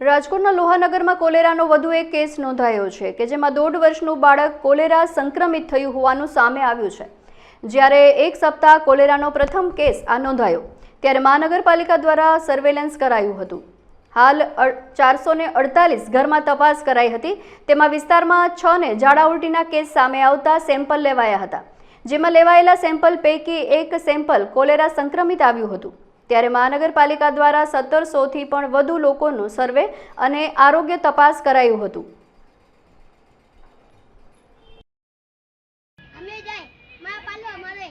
રાજકોટના લોહાનગરમાં કોલેરાનો વધુ એક કેસ નોંધાયો છે કે જેમાં દોઢ વર્ષનું બાળક કોલેરા સંક્રમિત થયું હોવાનું સામે આવ્યું છે. જ્યારે એક સપ્તાહ કોલેરાનો પ્રથમ કેસ આ નોંધાયો, ત્યારે મહાનગરપાલિકા દ્વારા સર્વેલન્સ કરાયું હતું. હાલ ચારસો ને અડતાલીસ ઘરમાં તપાસ કરાઈ હતી. તેમાં વિસ્તારમાં છ ને ઝાડા ઉલટીના કેસ સામે આવતા સેમ્પલ લેવાયા હતા. જેમાં લેવાયેલા સેમ્પલ પૈકી એક સેમ્પલ કોલેરા સંક્રમિત આવ્યું હતું. ત્યારે મહાનગરપાલિકા દ્વારા સત્તરસોથી પણ વધુ લોકોનું સર્વે અને આરોગ્ય તપાસ કરાયું હતું અમે જાય માં પાલો મળે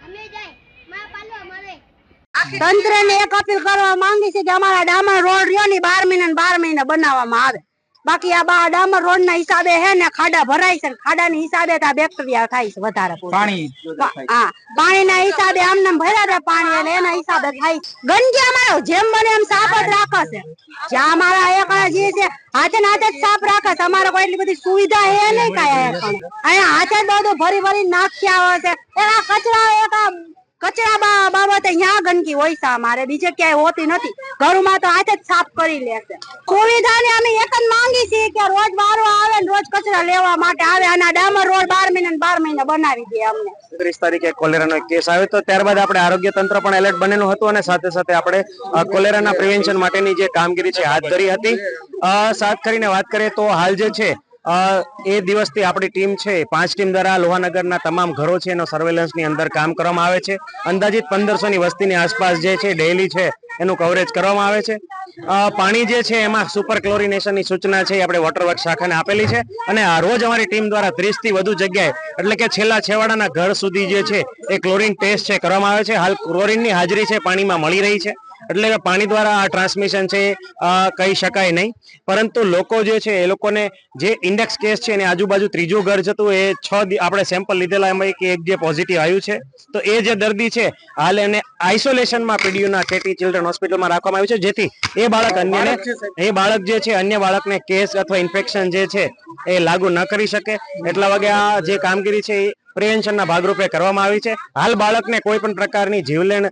અમે જાય માં પાલો મળે તંત્ર ને એક અપીલ કરવા માંગી છે કે અમારા ડામર રોડ રહ્યો ને બાર મહિના બાર મહિના બનાવવામાં આવે. બાકી આ બા ડામર રોડ ના હિસાબે હે ને ખાડા ભરાય છે ખાડા ની હિસાબે તો આ બેક્ટેરિયા થાય છે વધારે પાણી હા પાણી ના હિસાબે આમને આમ ભર્યા પાણી એટલે એના હિસાબે થાય. ગંદકી અમારો જેમ બને એમ સાફ જ રાખે છે. જ્યાં અમારા એક જે છે હાથે ને હાથે જ સાફ રાખે છે. અમારે કોઈ એટલી બધી સુવિધા હે નહીં કાંઈ. અહીંયા હાથે બધું ભરી ભરી નાખ્યા હોય છે. એના કચરા એક આ કચરા બાબતે અહીંયા ગંદકી હોય છે અમારે. બીજે ક્યાંય હોતી નથી. ઘરમાં તો હાથે જ સાફ કરી લે છે. સુવિધાને અમે એક જ માંગી છીએ કે રોજ વારો આવે ને રોજ કચરા લેવા માટે આવે. અને ડામર રોડ બાર મહિને બાર મહિને બનાવી દે અમને. ત્રીસ તારીખે કોલેરાનો કેસ આવ્યો તો ત્યારબાદ આપણે આરોગ્ય તંત્ર પણ એલર્ટ બનેલું હતું અને સાથે સાથે આપણે કોલેરાના પ્રિવેન્શન માટેની જે કામગીરી છે, હાથ ધરી હતી. સાથ કરીને વાત કરીએ તો હાલ જે છે એ દિવસથી આપણી ટીમ છે, પાંચ ટીમ દ્વારા લોહાનગરના તમામ ઘરો છે, એનો સર્વેલન્સની અંદર કામ કરવામાં આવે છે. અંદાજિત પંદરસોની વસ્તીની આસપાસ જે છે ડેલી છે, એનું કવરેજ કરવામાં આવે છે. પાણી જે છે, એમાં સુપર ક્લોરિનેશનની સૂચના છે, એ આપણે વોટર વર્ક શાખાને આપેલી છે. અને રોજ અમારી ટીમ દ્વારા ત્રીસથી વધુ જગ્યાએ, એટલે કે છેલ્લા છેવાડાના ઘર સુધી જે છે, એ ક્લોરિન ટેસ્ટ છે, કરવામાં આવે છે. હાલ ક્લોરિનની હાજરી છે, પાણીમાં મળી રહી છે. એટલે કે પાણી દ્વારા આ ટ્રાન્સમિશન છે કહી શકાય નહીં. પરંતુ લોકો જે છે એ લોકોને જે ઇન્ડેક્સ કેસ છે એની આજુબાજુ ત્રીજું ઘર જતું એ છ આપણે સેમ્પલ લીધેલા એમાં એક એક જે પોઝિટિવ આવ્યું છે. તો એ જે દર્દી છે હાલ એને આઇસોલેશનમાં પીડીયુના કેટી ચિલ્ડ્રન હોસ્પિટલમાં રાખવામાં આવ્યું છે. જેથી એ બાળક અન્યને એ બાળક જે છે અન્ય બાળકને કેસ અથવા ઇન્ફેક્શન જે છે એ લાગુ ન કરી શકે. એટલા વાગે આ જે કામગીરી છે એ પ્રિવેન્શનના ભાગરૂપે કરવામાં આવી છે. હાલ બાળકને કોઈ પણ પ્રકારની જીવલેણ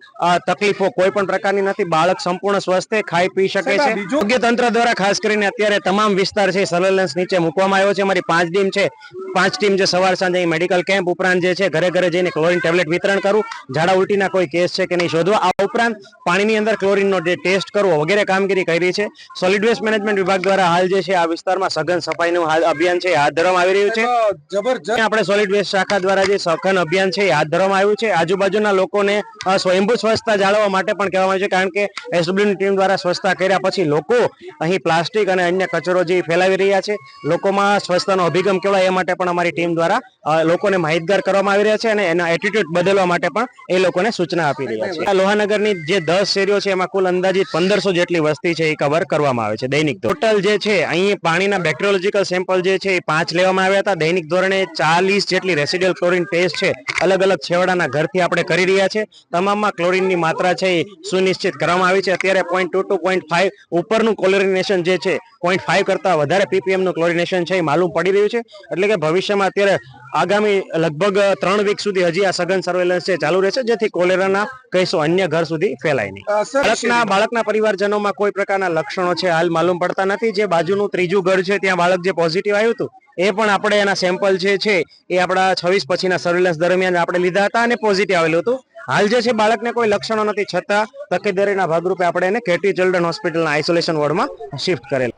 તકલીફો કોઈ પણ પ્રકારની નથી. બાળક સંપૂર્ણ સ્વસ્થ ખાઈ પી શકે છે. આરોગ્ય તંત્ર દ્વારા ખાસ કરીને અત્યારે તમામ વિસ્તાર છે સર્વેલન્સ નીચે મૂકવામાં આવ્યો છે. અમારી પાંચ ટીમ છે. પાંચ ટીમ જે સવાર સાંજે મેડિકલ કેમ્પ ઉપરાંત જે છે ઘરે ઘરે જઈને ક્લોરિન ટેબ્લેટ વિતરણ કરવું ઝાડા ઉલટીના કોઈ કેસ છે કે નહીં શોધવા? આ ઉપરાંત પાણીની અંદર ક્લોરિનનો જે ટેસ્ટ કરવો વગેરે કામગીરી કરી છે. સોલિડ વેસ્ટ મેનેજમેન્ટ વિભાગ દ્વારા હાલ જે છે આ વિસ્તારમાં સઘન સફાઈનું અભિયાન છે હાથ ધરવામાં આવી રહ્યું છે. જબરજસ્ત આપણે સોલિડ વેસ્ટ શાખા દ્વારા જે સખન અભિયાન છે હાથ ધરવામાં આવ્યું છે. આજુબાજુના લોકોને સ્વયંભૂ સ્વચ્છતા જાળવવા માટે પણ કહેવામાં આવ્યું છે, કારણ કે એસડબ્લ્યુ ટીમ દ્વારા સ્વચ્છતા કર્યા પછી લોકો અહીં પ્લાસ્ટિક અને અન્ય કચરો જે ફેલાવી રહ્યા છે, લોકોમાં સ્વચ્છતાનો અભિગમ કેવાય એ માટે પણ અમારી ટીમ દ્વારા લોકોને માહિતગાર કરવામાં આવી રહ્યા છે અને એના એટીટ્યુડ બદલવા માટે પણ એ લોકોને સૂચના આપી રહ્યા છે. લોહાનગરની જે દસ શેરીઓ છે, એમાં કુલ અંદાજિત પંદરસો જેટલી વસ્તી છે એ કવર કરવામાં આવે છે, દૈનિક ટોટલ જે છે, અહીં પાણીના બેક્ટેરિયોલોજીકલ સેમ્પલ જે છે એ પાંચ લેવામાં આવ્યા હતા. દૈનિક ધોરણે ચાલીસ જેટલી રેસિડિયલ ક્લોરીન ટેસ્ટ છે. અલગ અલગ છેવાડાના ઘરથી આપણે કરી રહ્યા છે. તમામમાં ક્લોરિનની માત્રા છે એ સુનિશ્ચિત કરવામાં આવી છે. અત્યારે point two two point five ઉપરનું ક્લોરિનેશન જે છે પોઈન્ટ ફાઈવ કરતા વધારે પીપીએમનું ક્લોરિનેશન છે એ માલુમ પડી રહ્યું છે. એટલે કે ભવિષ્યમાં અત્યારે આગામી લગભગ ત્રણ વીક સુધી હજી આ સઘન સર્વેલન્સ છે ચાલુ રહેશે જેથી કોલેરાના કહીશું અન્ય ઘર સુધી ફેલાય નહીં. બાળકના બાળકના પરિવારજનોમાં કોઈ પ્રકારના લક્ષણો છે હાલ માલુમ પડતા નથી. જે બાજુનું ત્રીજું ઘર છે ત્યાં બાળક જે પોઝિટિવ આવ્યું હતું એ પણ આપણે એના સેમ્પલ જે છે, એ આપણા છવ્વીસ પછીના સર્વેલન્સ દરમિયાન આપણે લીધા હતા અને પોઝિટિવ આવેલું હતું. હાલ જે છે, બાળકને કોઈ લક્ષણો નથી, છતાં તકેદારીના ભાગરૂપે આપણે એને કેટી ચિલ્ડ્રન હોસ્પિટલના આઇસોલેશન વોર્ડમાં શિફ્ટ કરેલ.